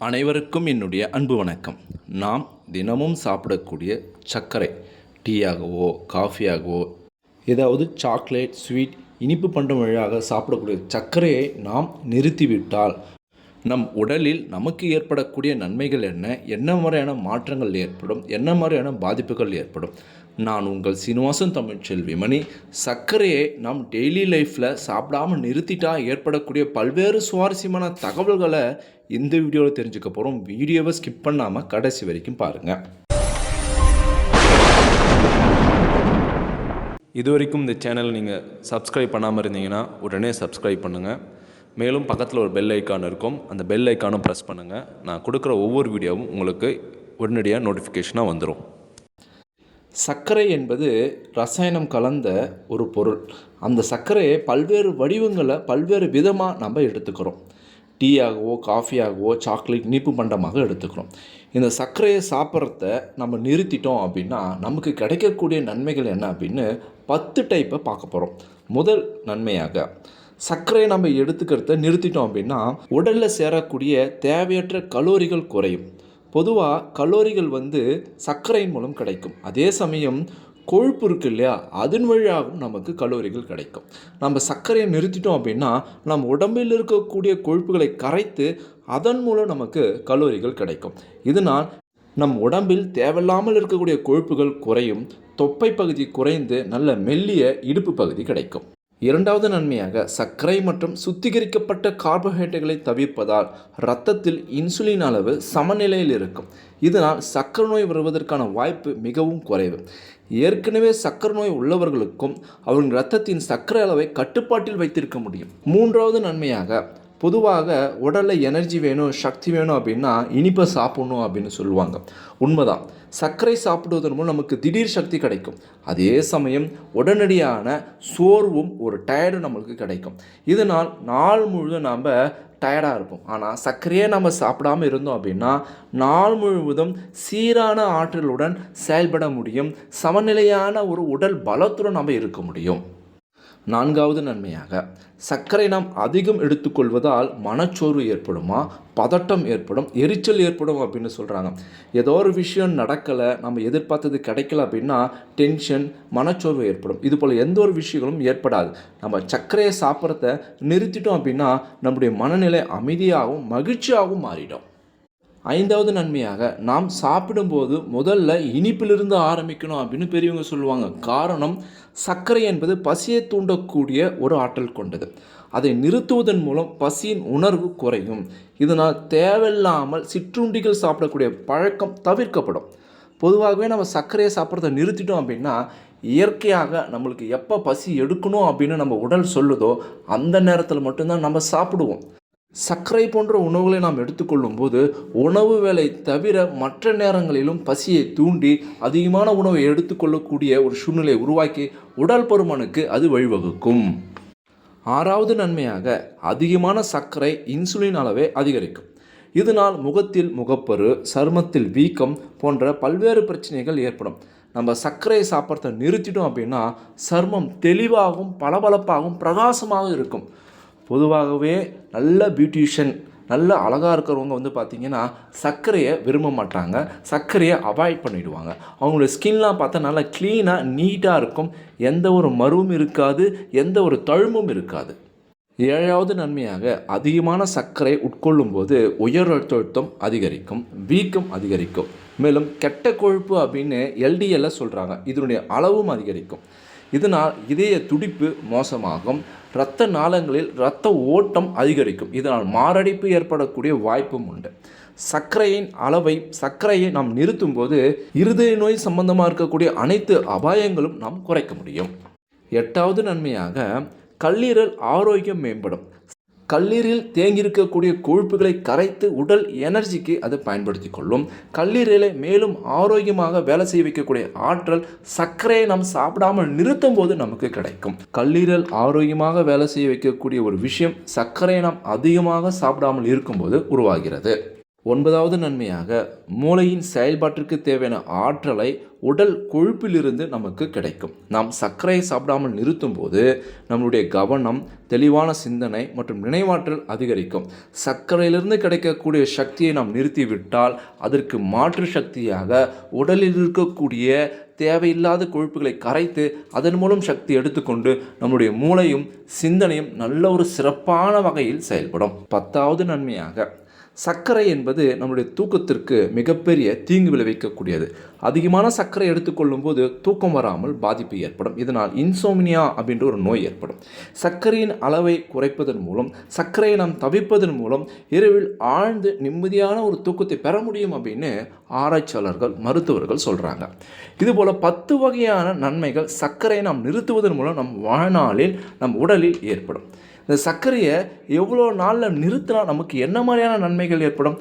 அனைவருக்கும் என்னுடைய அன்பு வணக்கம். நாம் தினமும் சாப்பிடக்கூடிய சர்க்கரை டீயாகவோ காஃபியாகவோ ஏதாவது சாக்லேட் ஸ்வீட் இனிப்பு பண்டம் வழியாக சாப்பிடக்கூடிய சர்க்கரையை நாம் நிறுத்திவிட்டால் நம் உடலில் நமக்கு ஏற்படக்கூடிய நன்மைகள் என்ன? என்ன மாதிரியான மாற்றங்கள் ஏற்படும்? என்ன மாதிரியான பாதிப்புகள் ஏற்படும்? நான் உங்கள் சீனிவாசன் தமிழ்ச்செல்வி மணி சர்க்கரையை நாம் டெய்லி லைஃப்பில் சாப்பிடாம நிறுத்திட்டா ஏற்படக்கூடிய பல்வேறு சுவாரஸ்யமான தகவல்களை இந்த வீடியோவில் தெரிஞ்சுக்க போகிறோம் வீடியோவை ஸ்கிப் பண்ணாமல் கடைசி வரைக்கும் பாருங்கள் இது வரைக்கும் இந்த சேனல் நீங்கள் சப்ஸ்கிரைப் பண்ணாமல் இருந்தீங்கன்னா உடனே சப்ஸ்கிரைப் பண்ணுங்கள் மேலும் பக்கத்தில் ஒரு பெல் ஐக்கான் இருக்கும். அந்த பெல் ஐக்கானும் ப்ரெஸ் பண்ணுங்கள் நான் கொடுக்குற ஒவ்வொரு வீடியோவும் உங்களுக்கு உடனடியாக நோட்டிஃபிகேஷனாக வந்துடும் சர்க்கரை என்பது ரசாயனம் கலந்த ஒரு பொருள். அந்த சர்க்கரையை பல்வேறு வடிவங்களை பல்வேறு விதமாக நம்ம எடுத்துக்கிறோம். டீயாகவோ காஃபியாகவோ சாக்லேட் இனிப்பு பண்டமாக எடுத்துக்கிறோம். இந்த சர்க்கரையை சாப்பிட்றத நம்ம நிறுத்திட்டோம் அப்படின்னா நமக்கு கிடைக்கக்கூடிய நன்மைகள் என்ன அப்படின்னு பத்து டைப்பை பார்க்க போகிறோம் முதல் நன்மையாக சர்க்கரையை நம்ம எடுத்துக்கிறத நிறுத்திட்டோம் அப்படின்னா உடலில் சேரக்கூடிய தேவையற்ற கலோரிகள் குறையும். பொதுவாக கலோரிகள் வந்து சர்க்கரையின் மூலம் கிடைக்கும். அதே சமயம் கொழுப்பு இருக்கு இல்லையா? அதன் வழியாகவும் நமக்கு கலோரிகள் கிடைக்கும். நம்ம சர்க்கரையை நிறுத்திட்டோம் அப்படின்னா நம் உடம்பில் இருக்கக்கூடிய கொழுப்புகளை கரைத்து அதன் மூலம் நமக்கு கலோரிகள் கிடைக்கும். இதனால் நம் உடம்பில் தேவையில்லாமல் இருக்கக்கூடிய கொழுப்புகள் குறையும். தொப்பை பகுதி குறைந்து நல்ல மெல்லிய இடுப்பு பகுதி கிடைக்கும். இரண்டாவது நன்மையாக சர்க்கரை மற்றும் சுத்திகரிக்கப்பட்ட கார்போஹைட்ரேட்டுகளை தவிர்ப்பதால் இரத்தத்தில் இன்சுலின் அளவு சமநிலையில் இருக்கும். இதனால் சர்க்கரை நோய் வருவதற்கான வாய்ப்பு மிகவும் குறைவு. ஏற்கனவே சர்க்கரை நோய் உள்ளவர்களுக்கும் அவர்கள் இரத்தத்தின் சர்க்கரை அளவை கட்டுப்பாட்டில் வைத்திருக்க முடியும். மூன்றாவது நன்மையாக பொதுவாக உடலில் எனர்ஜி வேணும் சக்தி வேணும் அப்படின்னா இனிப்பை சாப்பிடணும் அப்படின்னு சொல்லுவாங்க. உண்மைதான். சர்க்கரை சாப்பிடுவதன் மூலம் நமக்கு திடீர் சக்தி கிடைக்கும். அதே சமயம் உடனடியான சோர்வும் ஒரு டயர்டும் நம்மளுக்கு கிடைக்கும். இதனால் நாள் முழுவதும் நாம் டயர்டாக இருப்போம். ஆனால் சர்க்கரையே நம்ம சாப்பிடாம இருந்தோம் அப்படின்னா நாள் முழுவதும் சீரான ஆற்றலுடன் செயல்பட முடியும். சமநிலையான ஒரு உடல் பலத்துடன் நம்ம இருக்க முடியும். நான்காவது நன்மையாக சர்க்கரை நாம் அதிகம் எடுத்துக்கொள்வதால் மனச்சோர்வு ஏற்படுமா? பதட்டம் ஏற்படும்? எரிச்சல் ஏற்படும் அப்படின்னு சொல்கிறாங்க ஏதோ ஒரு விஷயம் நடக்கலை நம்ம எதிர்பார்த்தது கிடைக்கல அப்படின்னா டென்ஷன் மனச்சோர்வு ஏற்படும். இது போல் எந்த ஒரு விஷயங்களும் ஏற்படாது. நம்ம சர்க்கரையை சாப்பிட்றத நிறுத்திட்டோம் அப்படின்னா நம்முடைய மனநிலை அமைதியாகவும் மகிழ்ச்சியாகவும் மாறிடும். ஐந்தாவது நன்மையாக நாம் சாப்பிடும்போது முதல்ல இனிப்பிலிருந்து ஆரம்பிக்கணும் அப்படின்னு பெரியவங்க சொல்லுவாங்க. காரணம் சர்க்கரை என்பது பசியை தூண்டக்கூடிய ஒரு ஆற்றல் கொண்டது. அதை நிறுத்துவதன் மூலம் பசியின் உணர்வு குறையும். இதனால் தேவையில்லாமல் சிற்றுண்டிகள் சாப்பிடக்கூடிய பழக்கம் தவிர்க்கப்படும். பொதுவாகவே நம்ம சர்க்கரையை சாப்பிட்றத நிறுத்திட்டோம் அப்படின்னா இயற்கையாக நம்மளுக்கு எப்போ பசி எடுக்கணும் அப்படின்னு நம்ம உடல் சொல்லுதோ அந்த நேரத்தில் மட்டும்தான் நம்ம சாப்பிடுவோம். சர்க்கரை போன்ற உணவுகளை நாம் எடுத்துக்கொள்ளும் போது உணவு வேலை தவிர மற்ற நேரங்களிலும் பசியை தூண்டி அதிகமான உணவை எடுத்துக்கொள்ளக்கூடிய ஒரு சூழ்நிலையை உருவாக்கி உடல் பருமனுக்கு அது வழிவகுக்கும். ஆறாவது நன்மையாக அதிகமான சர்க்கரை இன்சுலின் அளவை அதிகரிக்கும். இதனால் முகத்தில் முகப்பரு சருமத்தில் வீக்கம் போன்ற பல்வேறு பிரச்சனைகள் ஏற்படும். நம்ம சர்க்கரையை சாப்பிட்றத நிறுத்திட்டோம் அப்படின்னா சர்மம் தெளிவாகவும் பளபளப்பாகவும் பிரகாசமாகவும் இருக்கும். பொதுவாகவே நல்ல பியூட்டிஷியன் நல்ல அழகாக இருக்கிறவங்க வந்து பார்த்திங்கன்னா சர்க்கரையை விரும்ப மாட்டாங்க. சர்க்கரையை அவாய்ட் பண்ணிவிடுவாங்க அவங்களோட ஸ்கின்லாம் பார்த்தா நல்லா க்ளீனாக நீட்டாக இருக்கும். எந்த ஒரு மருவும் இருக்காது எந்த ஒரு தழும்பும் இருக்காது. ஏழாவது நன்மையாக அதிகமான சர்க்கரை உட்கொள்ளும் போது உயர் ரத்த அழுத்தம் அதிகரிக்கும் வீக்கம் அதிகரிக்கும். மேலும் கெட்ட கொழுப்பு அப்படின்னு எல்டிஎல்ல சொல்கிறாங்க இதனுடைய அளவும் அதிகரிக்கும். இதனால் இதய துடிப்பு மோசமாகும். இரத்த நாளங்களில் இரத்த ஓட்டம் அதிகரிக்கும். இதனால் மாரடைப்பு ஏற்படக்கூடிய வாய்ப்பும் உண்டு. சர்க்கரையின் அளவை சர்க்கரையை நாம் நிறுத்தும் போது இருதய நோய் சம்பந்தமாக இருக்கக்கூடிய அனைத்து அபாயங்களும் நாம் குறைக்க முடியும். எட்டாவது நன்மையாக கல்லீரல் ஆரோக்கியம் மேம்படும். கல்லீரலில் தேங்கியிருக்கக்கூடிய கொழுப்புகளை கரைத்து உடல் எனர்ஜிக்கு அது பயன்படுத்தி கொள்ளும் கல்லீரலை மேலும் ஆரோக்கியமாக வேலை செய்ய வைக்கக்கூடிய ஆற்றல் சர்க்கரையை நாம் சாப்பிடாமல் நிறுத்தும் போது நமக்கு கிடைக்கும். கல்லீரல் ஆரோக்கியமாக வேலை செய்ய வைக்கக்கூடிய ஒரு விஷயம் சர்க்கரையை நாம் அதிகமாக சாப்பிடாமல் இருக்கும்போது உருவாகிறது. ஒன்பதாவது நன்மையாக மூளையின் செயல்பாட்டிற்கு தேவையான ஆற்றலை உடல் கொழுப்பிலிருந்து நமக்கு கிடைக்கும். நாம் சர்க்கரையை சாப்பிடாமல் நிறுத்தும் போது நம்மளுடைய கவனம் தெளிவான சிந்தனை மற்றும் நினைவாற்றல் அதிகரிக்கும். சர்க்கரையிலிருந்து கிடைக்கக்கூடிய சக்தியை நாம் நிறுத்திவிட்டால் அதற்கு மாற்று சக்தியாக உடலில் இருக்கக்கூடிய தேவையில்லாத கொழுப்புகளை கரைத்து அதன் மூலம் சக்தி எடுத்துக்கொண்டு நம்முடைய மூளையும் சிந்தனையும் நல்ல ஒரு சிறப்பான வகையில் செயல்படும். பத்தாவது நன்மையாக சர்க்கரை என்பது நம்முடைய தூக்கத்திற்கு மிகப்பெரிய தீங்கு விளைவிக்கக்கூடியது. அதிகமான சர்க்கரை எடுத்துக்கொள்ளும் போது தூக்கம் வராமல் பாதிப்பு ஏற்படும். இதனால் இன்சோமினியா அப்படின்ற ஒரு நோய் ஏற்படும். சர்க்கரையின் அளவை குறைப்பதன் மூலம் சர்க்கரையை நாம் தவிர்ப்பதன் மூலம் இரவில் ஆழ்ந்து நிம்மதியான ஒரு தூக்கத்தை பெற முடியும் அப்படின்னு ஆராய்ச்சியாளர்கள் மருத்துவர்கள் சொல்கிறாங்க இதுபோல் பத்து வகையான நன்மைகள் சர்க்கரையை நாம் நிறுத்துவதன் மூலம் நம் வாழ்நாளில் நம் உடலில் ஏற்படும். இந்த சர்க்கரையை எவ்வளோ நாளில் நிறுத்தினா நமக்கு என்ன மாதிரியான நன்மைகள் ஏற்படும்?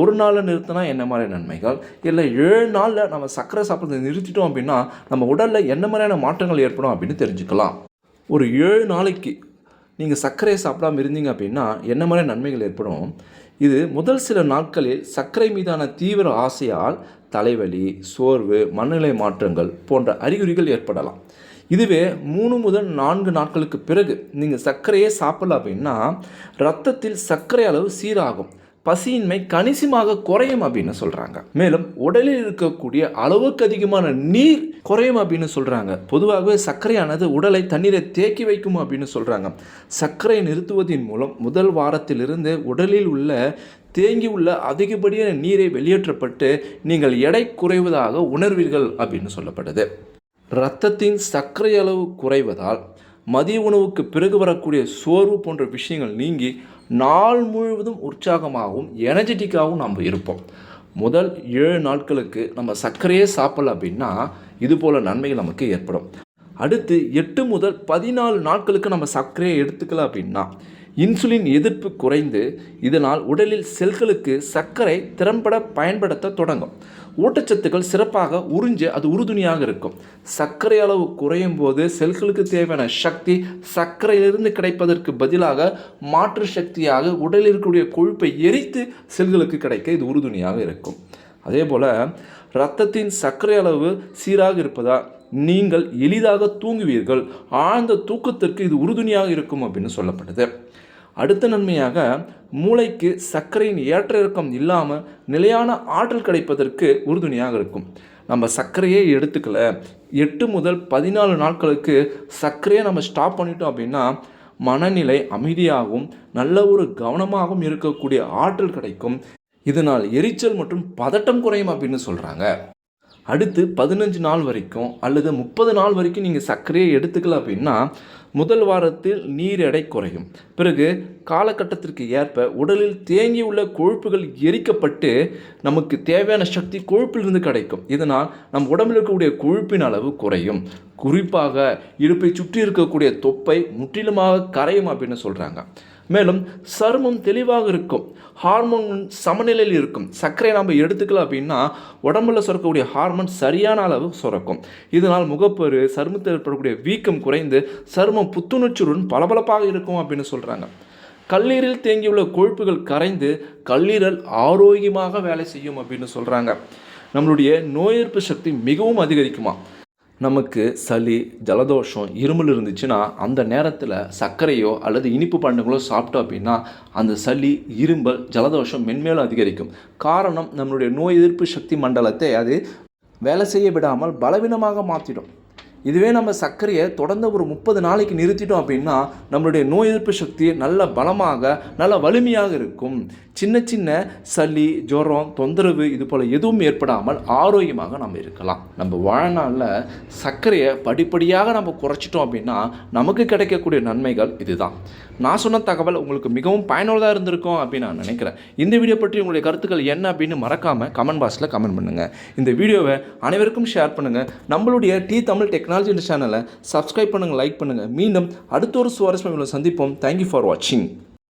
ஒரு நாளில் நிறுத்தினா என்ன மாதிரி நன்மைகள்? இல்லை ஏழு நாளில் நம்ம சர்க்கரை சாப்பிட்றதை நிறுத்திட்டோம் அப்படின்னா நம்ம உடலில் என்ன மாதிரியான மாற்றங்கள் ஏற்படும் அப்படின்னு தெரிஞ்சுக்கலாம். ஒரு ஏழு நாளைக்கு நீங்கள் சர்க்கரையை சாப்பிடாம இருந்தீங்க அப்படின்னா என்ன மாதிரி நன்மைகள் ஏற்படும்? இது முதல் சில நாட்களில் சர்க்கரை மீதான தீவிர ஆசையால் தலைவலி சோர்வு மனநிலை மாற்றங்கள் போன்ற அறிகுறிகள் ஏற்படலாம். இதுவே மூணு முதல் நான்கு நாட்களுக்கு பிறகு நீங்கள் சர்க்கரையே சாப்பிடல அப்படின்னா ரத்தத்தில் சர்க்கரை அளவு சீராகும். பசியின்மை கணிசமாக குறையும் அப்படின்னு சொல்கிறாங்க மேலும் உடலில் இருக்கக்கூடிய அளவுக்கு அதிகமான நீர் குறையும் அப்படின்னு சொல்கிறாங்க பொதுவாகவே சர்க்கரையானது உடலை தண்ணீரை தேக்கி வைக்கும் அப்படின்னு சொல்கிறாங்க சர்க்கரை நிறுத்துவதன் மூலம் முதல் வாரத்திலிருந்து உடலில் உள்ள தேங்கி உள்ள அதிகப்படியான நீரை வெளியேற்றப்பட்டு நீங்கள் எடை குறைவதாக உணர்வீர்கள் அப்படின்னு சொல்லப்படுது. இரத்தத்தின் சர்க்கரை அளவு குறைவதால் மதிய உணவுக்கு பிறகு வரக்கூடிய சோர்வு போன்ற விஷயங்கள் நீங்கி நாள் முழுவதும் உற்சாகமாகவும் எனர்ஜெட்டிக்காகவும் நம்ம இருப்போம். முதல் ஏழு நாட்களுக்கு நம்ம சர்க்கரையே சாப்பிடல அப்படின்னா இது போல் நன்மைகள் நமக்கு ஏற்படும். அடுத்து எட்டு முதல் பதினாலு நாட்களுக்கு நம்ம சர்க்கரையை எடுத்துக்கல அப்படின்னா இன்சுலின் எதிர்ப்பு குறைந்து இதனால் உடலில் செல்களுக்கு சர்க்கரை திறம்பட பயன்படுத்த தொடங்கும். ஊட்டச்சத்துக்கள் சிறப்பாக உறிஞ்சு அது உறுதுணையாக இருக்கும். சர்க்கரை அளவு குறையும் போது செல்களுக்கு தேவையான சக்தி சர்க்கரையிலிருந்து கிடைப்பதற்கு பதிலாக மாற்று சக்தியாக உடலில் இருக்கக்கூடிய கொழுப்பை எரித்து செல்களுக்கு கிடைக்க இது உறுதுணையாக இருக்கும். அதே போல் இரத்தத்தின் சர்க்கரை அளவு சீராக இருப்பதால் நீங்கள் எளிதாக தூங்குவீர்கள். ஆழ்ந்த தூக்கத்திற்கு இது உறுதுணையாக இருக்கும் அப்படின்னு சொல்லப்படுது. அடுத்த நன்மையாக மூளைக்கு சர்க்கரையின் ஏற்ற இறக்கம் இல்லாமல் நிலையான ஆற்றல் கிடைப்பதற்கு உறுதுணையாக இருக்கும். நம்ம சர்க்கரையே எடுத்துக்கல. எட்டு முதல் பதினாலு நாட்களுக்கு சர்க்கரையை நம்ம ஸ்டாப் பண்ணிட்டோம் அப்படின்னா மனநிலை அமைதியாகவும் நல்ல ஒரு கவனமாகவும் இருக்கக்கூடிய ஆற்றல் கிடைக்கும். இதனால் எரிச்சல் மற்றும் பதட்டம் குறையும் அப்படின்னு சொல்கிறாங்க அடுத்து பதினஞ்சு நாள் வரைக்கும் அல்லது முப்பது நாள் வரைக்கும் நீங்கள் சர்க்கரையை எடுத்துக்கல அப்படின்னா முதல் வாரத்தில் நீர் எடை குறையும். பிறகு காலகட்டத்திற்கு ஏற்ப உடலில் தேங்கியுள்ள கொழுப்புகள் எரிக்கப்பட்டு நமக்கு தேவையான சக்தி கொழுப்பிலிருந்து கிடைக்கும். இதனால் நம் உடம்பில் இருக்கக்கூடிய கொழுப்பின் அளவு குறையும். குறிப்பாக இடுப்பை சுற்றி இருக்கக்கூடிய தொப்பை முற்றிலுமாக கரையும் அப்படின்னு சொல்கிறாங்க மேலும் சருமம் தெளிவாக இருக்கும். ஹார்மோன் சமநிலையில் இருக்கும். சர்க்கரையை நம்ம எடுத்துக்கலாம் அப்படின்னா உடம்புல சுரக்கக்கூடிய ஹார்மோன் சரியான அளவு சுரக்கும். இதனால் முகப்பரு சருமத்தில் ஏற்படக்கூடிய வீக்கம் குறைந்து சருமம் புத்துணர்ச்சியுடன் பளபளப்பாக இருக்கும் அப்படின்னு சொல்கிறாங்க கல்லீரல் தேங்கியுள்ள கொழுப்புகள் கரைந்து கல்லீரல் ஆரோக்கியமாக வேலை செய்யும் அப்படின்னு சொல்கிறாங்க நம்மளுடைய நோய் எதிர்ப்பு சக்தி மிகவும் அதிகரிக்குமா? நமக்கு சளி ஜலதோஷம் இருமல் இருந்துச்சுன்னா அந்த நேரத்தில் சர்க்கரையோ அல்லது இனிப்பு பண்டங்களோ சாப்பிட்டோம் அப்படின்னா அந்த சளி இரும்பல் ஜலதோஷம் மென்மேலும் அதிகரிக்கும். காரணம் நம்மளுடைய நோய் எதிர்ப்பு சக்தி மண்டலத்தை அது வேலை செய்ய விடாமல் பலவீனமாக மாற்றிடும் இதுவே நம்ம சர்க்கரையை தொடர்ந்து ஒரு முப்பது நாளைக்கு நிறுத்திட்டோம் அப்படின்னா நம்மளுடைய நோய் எதிர்ப்பு சக்தி நல்ல பலமாக நல்ல வலிமையாக இருக்கும். சின்ன சின்ன சளி ஜுரம் தொந்தரவு இது போல் எதுவும் ஏற்படாமல் ஆரோக்கியமாக நம்ம இருக்கலாம். நம்ம வாழ்நாளில் சர்க்கரையை படிப்படியாக நம்ம குறைச்சிட்டோம் அப்படின்னா நமக்கு கிடைக்கக்கூடிய நன்மைகள் இதுதான். நான் சொன்ன தகவல் உங்களுக்கு மிகவும் பயனுள்ளதாக இருந்திருக்கும் அப்படின்னு நான் நினைக்கிறேன். இந்த வீடியோ பற்றி உங்களுடைய கருத்துக்கள் என்ன அப்படின்னு மறக்காமல் கமெண்ட் பாக்ஸில் கமெண்ட் பண்ணுங்கள் இந்த வீடியோவை அனைவருக்கும் ஷேர் பண்ணுங்கள் நம்மளுடைய டி தமிழ் டெக்னாலஜி சேனலை சப்ஸ்கிரைப் பண்ணுங்கள் லைக் பண்ணுங்கள் மீண்டும் அடுத்த ஒரு சுவாரஸ்யமான சந்திப்போம். தேங்க்யூ ஃபார் வாட்சிங்